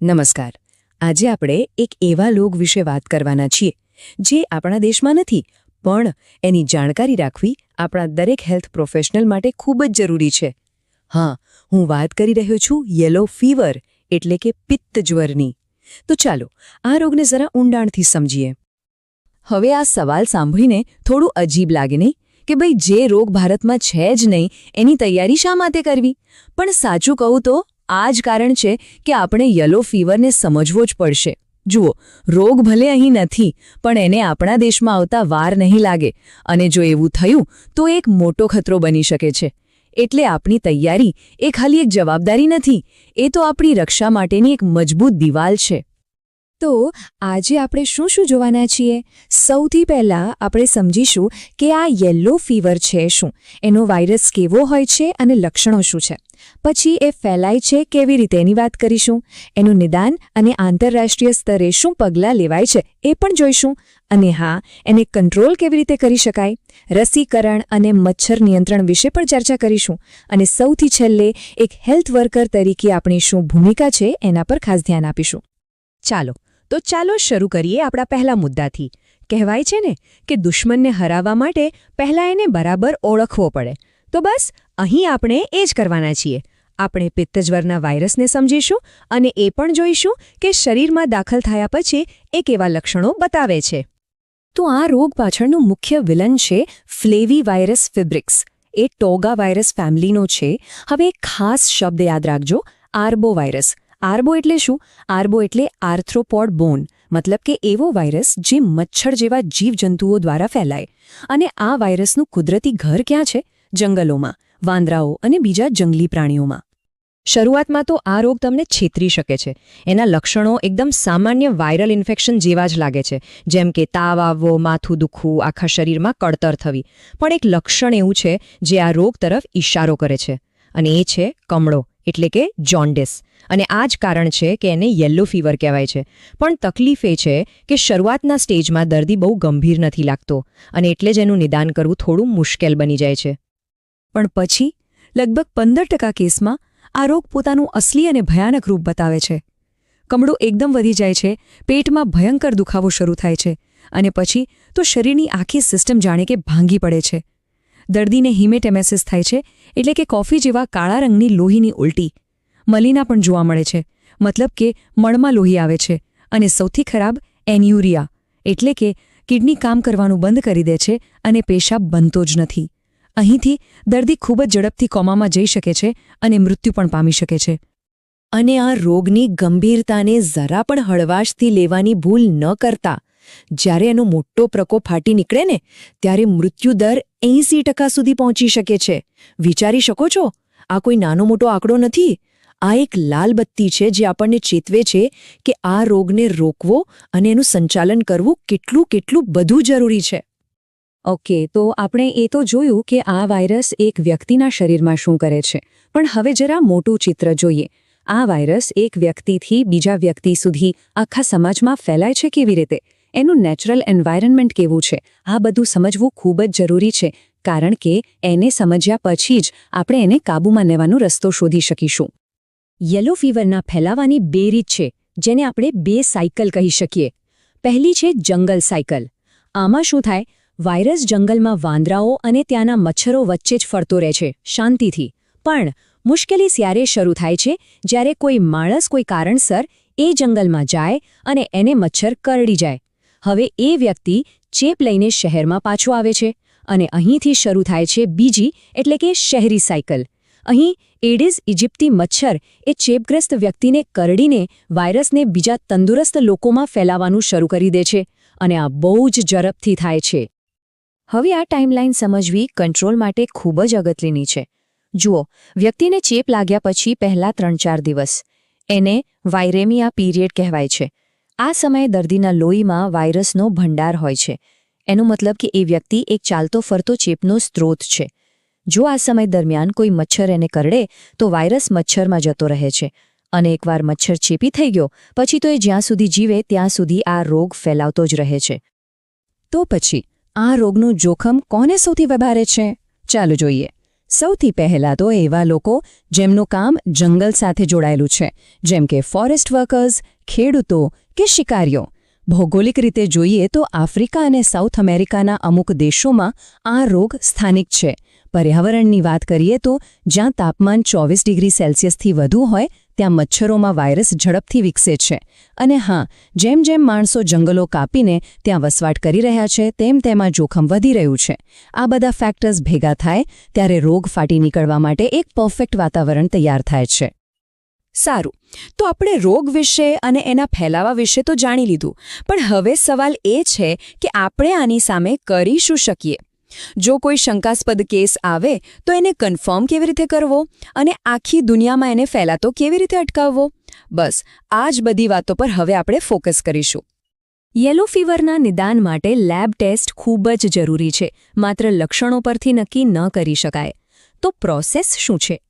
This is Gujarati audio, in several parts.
નમસ્કાર. આજે આપણે એક એવા લોક વિશે વાત કરવાના છીએ, જે આપણા દેશમાં નથી, પણ એની જાણકારી રાખવી આપણા દરેક હેલ્થ પ્રોફેશનલ માટે ખૂબ જ જરૂરી છે. હા, હું વાત કરી રહ્યો છું યલો ફીવર, એટલે કે પિત્ત જ્વરની. તો ચાલો, આ રોગને જરા ઊંડાણથી સમજીએ. હવે આ સવાલ સાંભળીને થોડું અજીબ લાગે નહીં કે ભાઈ જે રોગ ભારતમાં છે જ નહીં, એની તૈયારી શા માટે કરવી? પણ સાચું કહું તો આ જ કારણ છે કે આપણે યલો ફીવરને સમજવો જ પડશે. જુઓ, રોગ ભલે અહીં નથી, પણ એને આપણા દેશમાં આવતા વાર નહીં લાગે અને જો એવું થયું, તો એક મોટો ખતરો બની શકે છે. એટલે આપણી તૈયારી એ ખાલી એક જવાબદારી નથી, એ તો આપણી રક્ષા માટેની એક મજબૂત દિવાલ છે. તો આજે આપણે શું શું જોવાના છીએ? સૌથી પહેલાં આપણે સમજીશું કે આ યલો ફીવર છે શું? એનો વાયરસ કેવો હોય છે અને લક્ષણો શું છે? પછી એ ફેલાય છે કેવી રીતે એની વાત કરીશું? એનું નિદાન અને આંતરરાષ્ટ્રીય સ્તરે શું પગલાં લેવાય છે એ પણ જોઈશું. અને હા, એને કંટ્રોલ કેવી રીતે કરી શકાય? રસીકરણ અને મચ્છર નિયંત્રણ વિશે પણ ચર્ચા કરીશું. અને સૌથી છેલ્લે એક હેલ્થ વર્કર તરીકે આપણી શું ભૂમિકા છે એના પર ખાસ ધ્યાન આપીશું. ચાલો તો ચાલો શરૂ કરીએ આપણા પહેલા મુદ્દાથી. કહેવાય છે ને કે દુશ્મનને હરાવવા માટે પહેલાં એને બરાબર ઓળખવો પડે. તો બસ, અહીં આપણે એ જ કરવાના છીએ. આપણે પિત્તજ્વરના વાયરસને સમજીશું અને એ પણ જોઈશું કે શરીરમાં દાખલ થયા પછી એ કેવા લક્ષણો બતાવે છે. તો આ રોગ પાછળનું મુખ્ય વિલન છે ફ્લેવી વાયરસ ફિબ્રિક્સ. એ ટોગા વાયરસ ફેમિલીનો છે. હવે એક ખાસ શબ્દ યાદ રાખજો આર્બો વાયરસ આર્બો એટલે શું? આર્બો એટલે આર્થ્રોપોડ બોન મતલબ કે એવો વાયરસ જે મચ્છર જેવા જીવજંતુઓ દ્વારા ફેલાય. અને આ વાયરસનું કુદરતી ઘર ક્યાં છે? જંગલોમાં, વાંદરાઓ અને બીજા જંગલી પ્રાણીઓમાં. શરૂઆતમાં તો આ રોગ તમને છેતરી શકે છે. એના લક્ષણો એકદમ સામાન્ય વાયરલ ઇન્ફેક્શન જેવા જ લાગે છે. જેમ કે તાવ આવવો, માથું દુખવું, આખા શરીરમાં કળતર થવી. પણ એક લક્ષણ એવું છે જે આ રોગ તરફ ઇશારો કરે છે. અને એ છે કમળો, એટલે કે જોન્ડિસ. અને આ જ કારણ છે કે એને યલો ફીવર કહેવાય છે. પણ તકલીફ એ છે કે શરૂઆતના સ્ટેજમાં દર્દી બહુ ગંભીર નથી લાગતો અને એટલે જ એનું નિદાન કરવું થોડું મુશ્કેલ બની જાય છે. પણ પછી લગભગ પંદર ટકા કેસમાં આ રોગ પોતાનું અસલી અને ભયાનક રૂપ બતાવે છે. કમડું એકદમ વધી જાય છે, પેટમાં ભયંકર દુખાવો શરૂ થાય છે અને પછી તો શરીરની આખી સિસ્ટમ જાણે કે ભાંગી પડે છે. દર્દીને હિમેટેમેસિસ થાય છે એટલે કે કોફી જેવા કાળા રંગની લોહીની ઉલટી. મલીના પણ જોવા મળે છે. મતલબ કે મળમાં લોહી આવે છે અને સૌથી ખરાબ એન્યુરિયા, એટલે કે કિડની કામ કરવાનું બંધ કરી દે છે અને પેશાબ બનતો જ નથી. અહીંથી દર્દી ખૂબ જ ઝડપથી કોમામાં જઈ શકે છે અને મૃત્યુ પણ પામી શકે છે. અને આ રોગની ગંભીરતાને જરા પણ હળવાશથી લેવાની ભૂલ ન કરતા, જ્યારે એનો મોટો પ્રકોપ ફાટી નીકળે ને, ત્યારે મૃત્યુદર એંસી ટકા સુધી પહોંચી શકે છે. વિચારી શકો છો? આ કોઈ નાનો મોટો આંકડો નથી? આ એક લાલ બત્તી છે જે આપણને ચેતવે છે કે આ રોગને રોકવો અને એનું સંચાલન કરવું કેટલું કેટલું બધું જરૂરી છે. ઓકે, તો આપણે એ તો જોયું કે આ વાયરસ એક વ્યક્તિના શરીરમાં શું કરે છે. પણ હવે જરા મોટું ચિત્ર જોઈએ. આ વાયરસ એક વ્યક્તિથી બીજા વ્યક્તિ સુધી આખા સમાજમાં ફેલાય છે કેવી રીતે? એનું નેચરલ એન્વાયરમેન્ટ કેવું છે? આ બધું સમજવું ખૂબ જ જરૂરી છે, કારણ કે એને સમજ્યા પછી જ આપણે એને કાબૂમાં લેવાનો રસ્તો શોધી શકીશું. યલો ફીવરના ફેલાવાની બે રીત છે, જેને આપણે બે સાયકલ કહી શકીએ. પહેલી છે જંગલ સાયકલ. આમાં શું થાય? વાયરસ જંગલમાં વાંદરાઓ અને ત્યાંના મચ્છરો વચ્ચે જ ફરતો રહે છે, શાંતિથી. પણ મુશ્કેલી ત્યારે શરૂ થાય છે, જ્યારે કોઈ માણસ કોઈ કારણસર એ જંગલમાં જાય અને એને મચ્છર કરડી જાય. હવે એ વ્યક્તિ ચેપ લઈને શહેરમાં પાછો આવે છે અને અહીંથી શરૂ થાય છે બીજી, એટલે કે શહેરી સાયકલ. અહીં એડિસ ઇજિપ્તી મચ્છર એ ચેપગ્રસ્ત વ્યક્તિને કરડીને વાયરસને બીજા તંદુરસ્ત લોકોમાં ફેલાવાનું શરૂ કરી દે છે અને આ બહુ જ ઝડપથી થાય છે. હવે આ ટાઈમલાઈન સમજવી કંટ્રોલ માટે ખૂબ જ અગત્યની છે. જુઓ, વ્યક્તિને ચેપ લાગ્યા પછી પહેલા ત્રણ ચાર દિવસ. એને વાયરેમિયા પીરિયડ કહેવાય છે. આ સમયે દર્દીના લોહીમાં વાયરસનો ભંડાર હોય છે. એનો મતલબ કે એ વ્યક્તિ એક ચાલતો ફરતો ચેપનો સ્ત્રોત છે. જો આ સમય દરમિયાન કોઈ મચ્છર એને કરડે, તો વાયરસ મચ્છરમાં જતો રહે છે. અને એકવાર મચ્છર ચેપી થઈ ગયો, પછી તો એ જ્યાં સુધી જીવે, ત્યાં સુધી આ રોગ ફેલાવતો જ રહે છે. તો પછી, આ રોગનું જોખમ કોને સૌથી વધારે છે? ચાલો જોઈએ. સૌથી પહેલાં તો એવા લોકો જેમનું કામ જંગલ સાથે જોડાયેલું છે, જેમ કે ફોરેસ્ટ વર્કર્સ, ખેડૂતો કે શિકારીઓ. ભૌગોલિક રીતે જોઈએ તો આફ્રિકા અને સાઉથ અમેરિકાના અમુક દેશોમાં આ રોગ સ્થાનિક છે. પર્યાવરણની વાત કરીએ તો જ્યાં તાપમાન ચોવીસ ડિગ્રી સેલ્સિયસથી વધુ હોય, ત્યાં મચ્છરોમાં વાયરસ ઝડપથી વિકસે છે. અને હા, જેમ જેમ માણસો જંગલો કાપીને ત્યાં વસવાટ કરી રહ્યા છે, તેમ તેમાં જોખમ વધી રહ્યું છે. આ બધા ફેક્ટર્સ ભેગા થાય ત્યારે રોગ ફાટી નીકળવા માટે એક પરફેક્ટ વાતાવરણ તૈયાર થાય છે. સારું, તો આપણે રોગ વિશે અને એના ફેલાવા વિશે તો જાણી લીધું. પણ હવે સવાલ એ છે કે આપણે આની સામે કરી શું શકીએ? જો કોઈ શંકાસ્પદ કેસ આવે, તો એને કન્ફર્મ કેવી રીતે કરવો અને આખી દુનિયામાં એને ફેલાતો કેવી રીતે અટકાવવો? બસ, આ જ બધી વાતો પર હવે આપણે ફોકસ કરીશું. યેલો ફીવરના નિદાન માટે લેબ ટેસ્ટ ખૂબ જ જરૂરી છે, માત્ર લક્ષણો પરથી નક્કી ન કરી શકાય. તો પ્રોસેસ શું છે?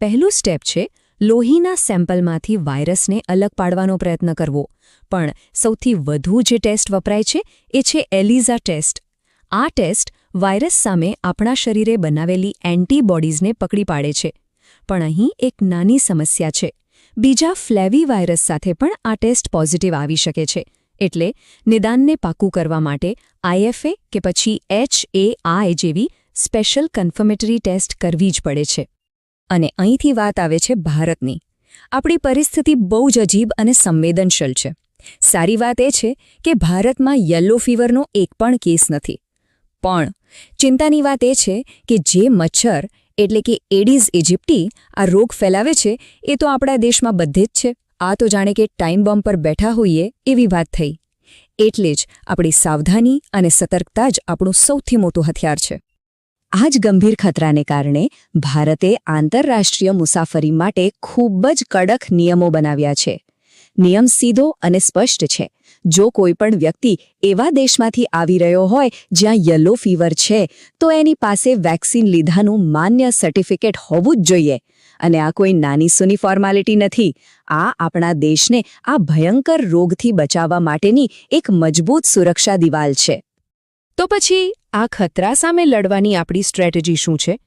પહેલું સ્ટેપ છે, લોહીના સેમ્પલમાંથી વાયરસને અલગ પાડવાનો પ્રયત્ન કરવો. પણ સૌથી વધુ જે ટેસ્ટ વપરાય છે, એ છે એલિઝા ટેસ્ટ. આ ટેસ્ટ વાયરસ સામે આપણા શરીરે બનાવેલી એન્ટીબોડીઝને પકડી પાડે છે. પણ અહીં એક નાની સમસ્યા છે. બીજા ફ્લેવી વાયરસ સાથે પણ આ ટેસ્ટ પોઝિટિવ આવી શકે છે. એટલે નિદાનને પાકું કરવા માટે આઈએફએ કે પછી એચ જેવી સ્પેશિયલ કન્ફર્મેટરી ટેસ્ટ કરવી જ પડે છે. અને અહીંથી વાત આવે છે ભારતની. આપણી પરિસ્થિતિ બહુ જ અજીબ અને સંવેદનશીલ છે. સારી વાત એ છે કે ભારતમાં યલો ફીવરનો એક પણ કેસ નથી. પણ ચિંતાની વાત એ છે કે જે મચ્છર, એટલે કે એડિઝ ઇજિપ્ટી, આ રોગ ફેલાવે છે, એ તો આપણા દેશમાં બધે જ છે. આ તો જાણે કે ટાઈમ બોમ્બ પર બેઠા હોઈએ એવી વાત થઈ. એટલે જ આપણી સાવધાની અને સતર્કતા જ આપણું સૌથી મોટું હથિયાર છે. આ જ ગંભીર ખતરાને કારણે ભારતે આંતરરાષ્ટ્રીય મુસાફરી માટે ખૂબ જ કડક નિયમો બનાવ્યા છે. નિયમ સીધો અને સ્પષ્ટ છે જો કોઈ પણ વ્યક્તિ એવા દેશમાંથી આવી રહ્યો હોય જ્યાં યલો ફીવર છે, તો એની પાસે વેક્સિન લીધાનું માન્ય સર્ટિફિકેટ હોવું જ જોઈએ. અને આ કોઈ નાની સૂની ફોર્માલિટી નથી. આ આપણા દેશને આ ભયંકર રોગથી બચાવવા માટેની એક મજબૂત સુરક્ષા દિવાલ છે. તો પછી આ ખતરા સામે લડવાની આપણી સ્ટ્રેટેજી શું છે?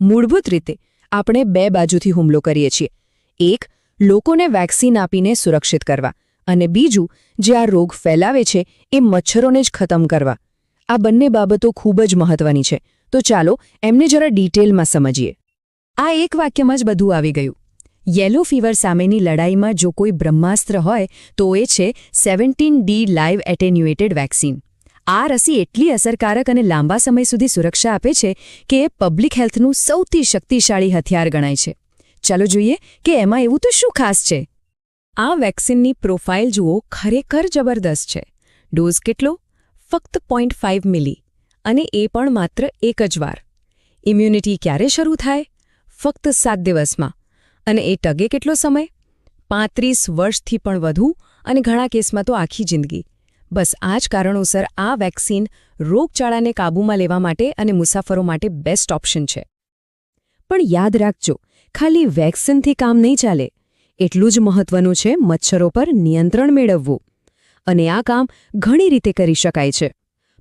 મૂળભૂત રીતે આપણે બે બાજુથી હુમલો કરીએ છીએ. એક, લોકોને વેક્સિન આપીને સુરક્ષિત કરવા. અને બીજું, જે આ રોગ ફેલાવે છે, એ મચ્છરોને જ ખતમ કરવા. આ બંને બાબતો ખૂબ જ મહત્વની છે. તો ચાલો એમને જરા ડિટેલમાં સમજીએ. આ એક વાક્યમાં જ બધું આવી ગયું. યેલો ફીવર સામેની લડાઈમાં જો કોઈ બ્રહ્માસ્ત્ર હોય, તો એ છે seventeen D live attenuated vaccine. આ રસી એટલી અસરકારક અને લાંબા સમય સુધી સુરક્ષા આપે છે કે એ પબ્લિક હેલ્થનું સૌથી શક્તિશાળી હથિયાર ગણાય છે. ચાલો જોઈએ કે એમાં એવું તો શું ખાસ છે? આ વેક્સિનની પ્રોફાઇલ જુઓ, ખરેખર જબરદસ્ત છે. ડોઝ કેટલો? ફક્ત પોઈન્ટ ફાઇવ મિલી અને એ પણ માત્ર એક જ વાર. ઇમ્યુનિટી ક્યારે શરૂ થાય? ફક્ત સાત દિવસમાં. અને એ ટગે કેટલો સમય? પાંત્રીસ વર્ષથી પણ વધુ અને ઘણા કેસમાં તો આખી જિંદગી. બસ આ જ કારણોસર આ વેક્સિન રોગચાળાને કાબૂમાં લેવા માટે અને મુસાફરો માટે બેસ્ટ ઓપ્શન છે. પણ યાદ રાખજો, ખાલી વેક્સિનથી કામ નહીં ચાલે. એટલું જ મહત્વનું છે મચ્છરો પર નિયંત્રણ મેળવવું. અને આ કામ ઘણી રીતે કરી શકાય છે.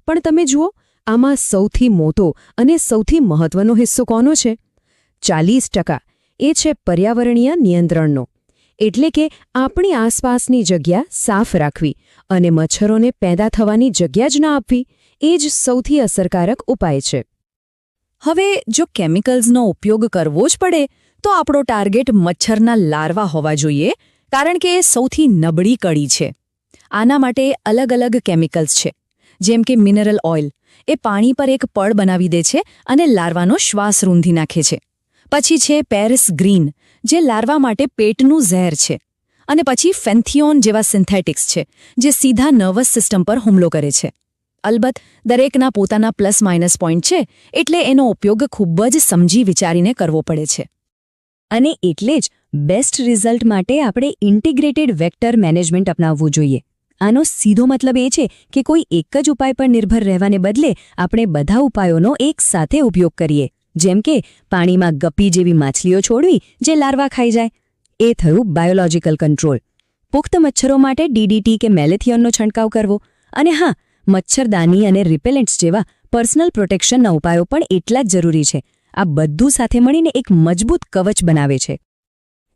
પણ તમે જુઓ, આમાં સૌથી મોટો અને સૌથી મહત્વનો હિસ્સો કોનો છે? ચાલીસ ટકા એ છે પર્યાવરણીય નિયંત્રણનો. એટલે કે આપણી આસપાસની જગ્યા સાફ રાખવી અને મચ્છરોને પેદા થવાની જગ્યા જ ના આપવી, એ જ સૌથી અસરકારક ઉપાય છે. હવે, જો કેમિકલ્સનો ઉપયોગ કરવો જ પડે તો આપણો ટાર્ગેટ મચ્છરના લાર્વા હોવા જોઈએ, કારણ કે એ સૌથી નબળી કડી છે. આના માટે અલગ અલગ કેમિકલ્સ છે, જેમ કે મિનરલ ઓઇલ. એ પાણી પર એક પળ બનાવી દે છે અને લાર્વાનો શ્વાસ રૂંધી નાખે છે. પછી છે પેરિસ ગ્રીન, જે લાર્વા માટે પેટનું ઝેર છે. અને પછી ફેન્થિયોન જેવા સિન્થેટિક્સ છે, જે સીધા નર્વસ સિસ્ટમ પર હુમલો કરે છે. અલબત્ત, દરેકના પોતાના પ્લસ માઇનસ પોઈન્ટ છે, એટલે એનો ઉપયોગ ખૂબ જ સમજી વિચારીને કરવો પડે છે. અને એટલે જ બેસ્ટ રિઝલ્ટ માટે આપણે ઇન્ટિગ્રેટેડ વેક્ટર મેનેજમેન્ટ અપનાવવું જોઈએ. આનો સીધો મતલબ એ છે કે કોઈ એક જ ઉપાય પર નિર્ભર રહેવાને બદલે આપણે બધા ઉપાયોનો એક સાથે ઉપયોગ કરીએ. જેમ કે પાણીમાં ગપ્પી જેવી માછલીઓ છોડવી જે લાર્વા ખાઈ જાય. એ થયું બાયોલોજિકલ કંટ્રોલ પુખ્ત મચ્છરો માટે ડીડીટી કે મેલેથિયોનનો છંટકાવ કરવો. અને હા, મચ્છરદાની અને રિપેલેન્ટ્સ જેવા પર્સનલ પ્રોટેક્શનના ઉપાયો પણ એટલા જ જરૂરી છે. આ બધું સાથે મળીને એક મજબૂત કવચ બનાવે છે.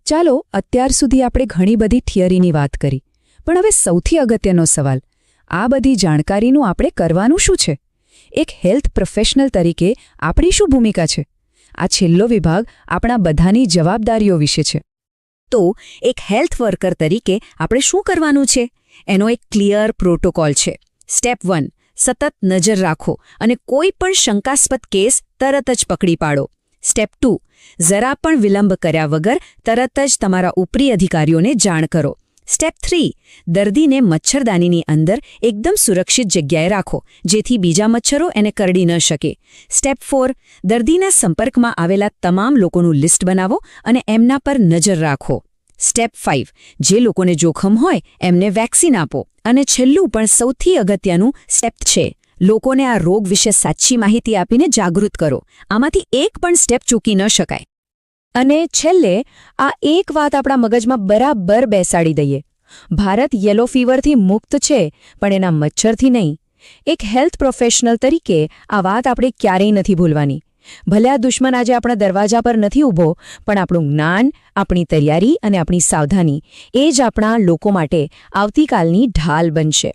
ચાલો, અત્યાર સુધી આપણે ઘણી બધી થિયરીની વાત કરી, પણ હવે સૌથી અગત્યનો સવાલ, આ બધી જાણકારીનું આપણે કરવાનું શું છે? એક હેલ્થ પ્રોફેશનલ તરીકે આપણી શું ભૂમિકા છે? આ છેલ્લો વિભાગ આપણા બધાની જવાબદારીઓ વિશે છે. તો, એક હેલ્થ વર્કર તરીકે આપણે શું કરવાનું છે? એનો એક ક્લિયર પ્રોટોકોલ છે. સ્ટેપ વન સતત નજર રાખો અને કોઈ પણ શંકાસ્પદ કેસ તરત જ પકડી પાડો. સ્ટેપ ટુ જરા પણ વિલંબ કર્યા વગર તરત જ તમારા ઉપરી અધિકારીઓને જાણ કરો. સ્ટેપ થ્રી દર્દીને મચ્છરદાનીની અંદર એકદમ સુરક્ષિત જગ્યાએ રાખો, જેથી બીજા મચ્છરો એને કરડી ન શકે. સ્ટેપ ફોર દર્દીના સંપર્કમાં આવેલા તમામ લોકોનું લિસ્ટ બનાવો અને એમના પર નજર રાખો. સ્ટેપ ફાઇવ જે લોકોને જોખમ હોય એમને વેક્સિન આપો. અને છેલ્લું પણ સૌથી અગત્યનું સ્ટેપ છે. લોકોને આ રોગ વિશે સાચી માહિતી આપીને જાગૃત કરો. આમાંથી એક પણ સ્ટેપ ચૂકી ન શકાય. અને છેલ્લે આ એક વાત આપણા મગજમાં બરાબર બેસાડી દઈએ. ભારત યલો ફીવરથી મુક્ત છે, પણ એના મચ્છરથી નહીં. એક હેલ્થ પ્રોફેશનલ તરીકે આ વાત આપણે ક્યારેય નથી ભૂલવાની. ભલે આ દુશ્મન આજે આપણા દરવાજા પર નથી ઊભો, પણ આપણું જ્ઞાન, આપણી તૈયારી અને આપણી સાવધાની એ જ આપણા લોકો માટે આવતીકાલની ઢાલ બનશે.